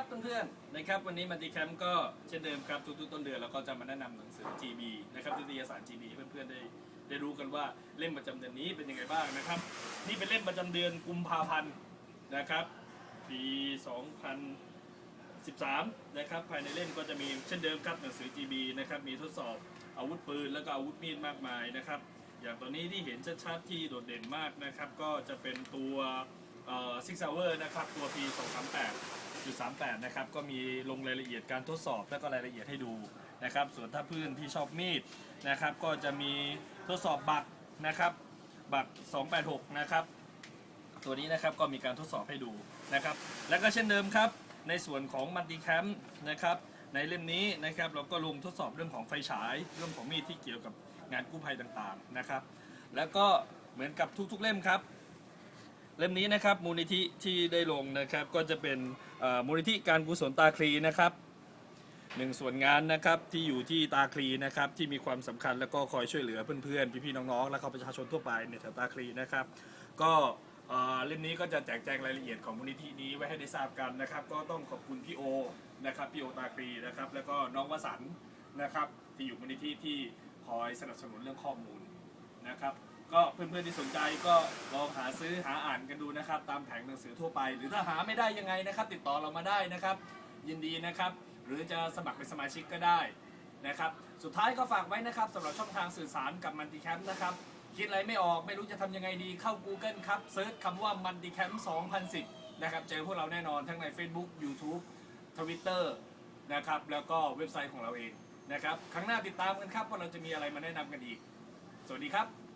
ครับเพื่อนๆนะครับวันนี้มันติแคมป์ก็เช่นเดิมครับทุกๆต้นเดือนเราก็จะมาแนะนำหนังสือ GB นะครับนิตยสาร GB ให้เพื่อนๆได้ได้รู้กันว่าเล่มประจำเดือนนี้เป็นยังไงบ้างนะครับ นี่เป็นเล่มประจำเดือนกุมภาพันธ์นะครับ ปี 2013 นะครับภายในเล่มก็จะมีเช่นเดิมครับหนังสือ GB นะครับมีทดสอบอาวุธปืนแล้วก็อาวุธมีดมากมายนะครับอย่างตัวนี้ที่เห็นชัดๆที่โดดเด่นมากนะครับก็จะเป็นตัวซิกซาวเวอร์นะครับตัว P 238 จุด38นะครับก็มีลงรายละเอียดการทดสอบแล้วก็รายละเอียดให้ดูนะครับ ส่วนถ้าเพื่อนที่ชอบมีดนะครับก็จะมีทดสอบบัตรนะครับบัตร286นะครับตัวนี้นะครับก็มีการทดสอบให้ดูนะครับ แล้วก็เช่นเดิมครับ ในส่วนของมัลติแคมป์นะครับในเล่มนี้นะครับเราก็ลงทดสอบเรื่องของไฟฉาย เรื่องของมีดที่เกี่ยวกับงานกู้ภัยต่างๆนะครับ แล้วก็เหมือนกับทุกๆเล่มครับ เล่มนี้นะครับมูลนิธิที่ได้ลงนะครับก็จะเป็นมูลนิธิการกุศลตาคลีนะครับหนึ่งส่วนงานนะครับที่อยู่ที่ตาคลีนะครับที่มีความสำคัญแล้วก็คอยช่วยเหลือเพื่อนๆพี่ๆน้องๆ และก็ประชาชนทั่วไปในแถวตาคลีนะครับ ก็เอ่อเล่มนี้ก็จะแจกแจงรายละเอียดของมูลนิธินี้ไว้ให้ได้ทราบกันนะครับ ก็ต้องขอบคุณพี่โอนะครับพี่โอตาคลีนะครับ แล้วก็น้องวสันนะครับที่อยู่มูลนิธิที่คอยสนับสนุนเรื่องข้อมูลนะครับ ก็เพื่อนๆที่สนใจก็ลองหาซื้อหาอ่านกันดูนะครับ ตามแผงหนังสือทั่วไป หรือถ้าหาไม่ได้ยังไงนะครับ ติดต่อเรามาได้นะครับ ยินดีนะครับ หรือจะสมัครเป็นสมาชิกก็ได้นะครับสุดท้ายก็ฝากไว้นะครับสำหรับช่องทางสื่อสารกับมันติแคมป์นะครับ คิดอะไรไม่ออกไม่รู้จะทำยังไงดีเข้า Google ครับเซิร์ชคำว่ามันติแคมป์2010 นะครับ เจอพวกเราแน่นอนทั้งใน Facebook YouTube Twitter นะครับ แล้วก็เว็บไซต์ของเราเองนะครับ ครั้งหน้าติดตามกันครับว่าเราจะมีอะไรมาแนะนำกันอีก สวัสดีครับ